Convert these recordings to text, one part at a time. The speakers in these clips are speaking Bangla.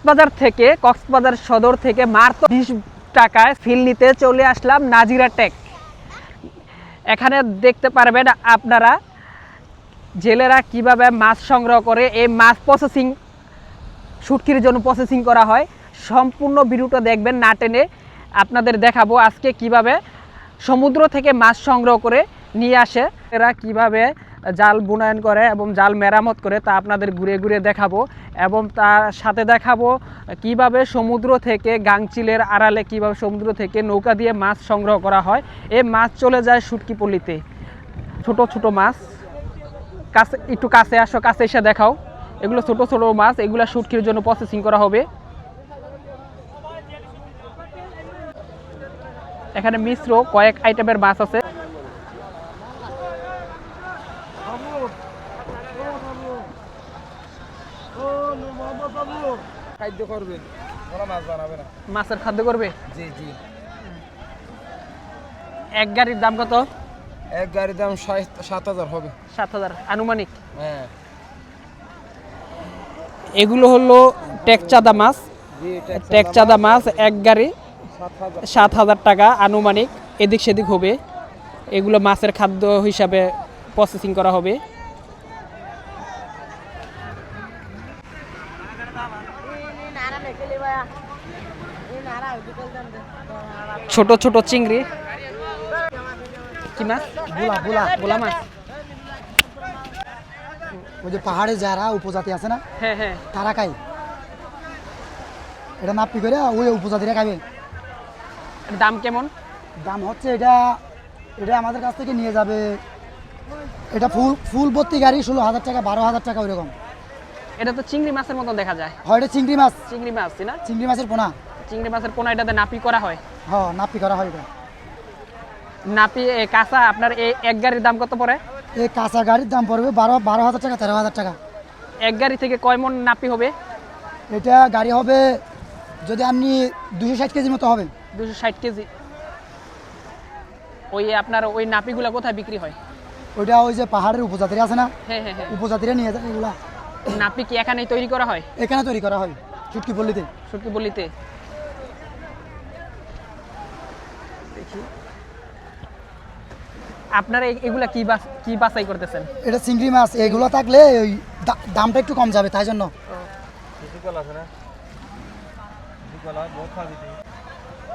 কক্সবাজার থেকে, কক্সবাজার সদর থেকে মাত্র বিশ টাকায় ফিল নিতে চলে আসলাম নাজিরা টেক এখানে দেখতে পারবেন আপনারা জেলেরা কীভাবে মাছ সংগ্রহ করে, এই মাছ প্রসেসিং শুটকির জন্য প্রসেসিং করা হয়। সম্পূর্ণ ভিডিওটা দেখবেন না টেনে। আপনাদের দেখাবো আজকে কীভাবে সমুদ্র থেকে মাছ সংগ্রহ করে নিয়ে আসে। এরা কীভাবে জাল বুনায়ন করে এবং জাল মেরামত করে তা আপনাদের ঘুরে ঘুরে দেখাবো। এবং তার সাথে দেখাবো কীভাবে সমুদ্র থেকে গাংচিলের আড়ালে কীভাবে সমুদ্র থেকে নৌকা দিয়ে মাছ সংগ্রহ করা হয়। এই মাছ চলে যায় শুটকি পল্লীতে ছোট ছোট মাছ। কাছে, একটু কাছে আসো, কাছে এসে দেখাও। এগুলো ছোট ছোট মাছ, এগুলো শুটকির জন্য প্রসেসিং করা হবে। এখানে মিশ্র কয়েক আইটেমের মাছ আছে। খাদ্য করবে। ওরা মাছ বানাবে না। মাছের খাদ্য করবে? জি জি। এক গাড়ির দাম কত? এক গাড়ির দাম সাত- হাজার হবে। সাত হাজার। আনুমানিক? হ্যাঁ। এগুলো হলো টেকচাঁদা মাছ। টেকচাঁদা মাছ। এক গাড়ি। সাত হাজার। টাকা আনুমানিক। এদিক সেদিক হবে। এগুলো মাছের খাদ্য হিসাবে প্রসেসিং করা হবে। ছোট ছোট চিংড়ি। কি মাছ? বুলা বুলা গোলা মাছ। ওই যে পাহাড়ে যারা উপজাতি আছে না হ্যাঁ হ্যাঁ। তারা খায়। এটা নাপি করে ওই উপজাতিরা খাবে দাম কেমন? দাম হচ্ছে এটা এটা আমাদের কাছ থেকে নিয়ে যাবে এটা ফুল ফুল ভর্তি গাড়ি ষোলো হাজার টাকা বারো হাজার টাকা ওইরকম। এটা তো চিংড়ি মাছের মতন দেখা যায়। হয় এটা চিংড়ি মাছ। চিংড়ি মাছ না? চিংড়ি মাছের পোনা। চিংড়ি মাছের পোনা এটাতে নাপি করা হয়? হ নাপি করা হয় এটা। নাপি কাঁচা আপনার এই এক গাড়ির দাম কত পড়ে? এই কাঁচা গাড়ির দাম পড়বে বারো বারো হাজার টাকা তেরো হাজার টাকা। এক গাড়ি থেকে কয় মন নাপি হবে? এটা গাড়ি হবে যদি আপনি দুশো ষাট কেজির মতো হবে। দুশো ষাট কেজি। ওই আপনার ওই নাপিগুলো কোথায় বিক্রি হয়? ওইটা ওই যে পাহাড়ের উপজাতিরা আছে না? হ্যাঁ হ্যাঁ হ্যাঁ। উপজাতিরা নিয়ে যায় এগুলা। নাপি কি এখানেই তৈরি করা হয়? এখানে তৈরি করা হয় চুটকি পল্লীতে। সুটকি বলিতে দেখি। আপনারা এগুলা কি বাস কি বাছাই করতেছেন? এটা চিংড়ি মাছ এগুলো থাকলে ওই দামটা একটু কম যাবে তাই জন্য।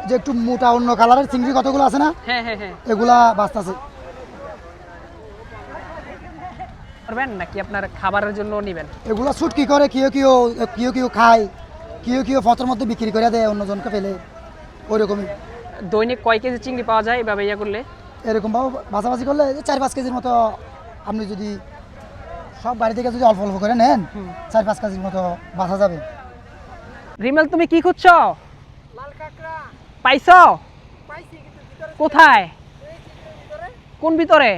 যে একটু মোটা অন্য কালারের চিংড়ি কতগুলো আছে না? হ্যাঁ হ্যাঁ হ্যাঁ। এগুলা বাঁচতেছে। করবেন নাকি আপনার খাবারের জন্য নেবেন? এগুলো শুট কি করে? কেউ কেউ কেউ কেউ খায় কেউ কেউ ফটোর মধ্যে বিক্রি করে দেয় অন্যজনকে ফেলে। ওই রকমই দৈনিক কয় কেজি চিংড়ি পাওয়া যায় এভাবে ইয়া করলে? এরকম ভাবে বাছাবাছি করলে চার পাঁচ কেজির মতো আপনি যদি সব বাড়ি থেকে যদি অল্প অল্প করে নেন চার পাঁচ কেজির মতো বাঁচা যাবে। রিমেল তুমি কি খুঁজছ? পাইছ? কোথায়? কোন ভিতরে?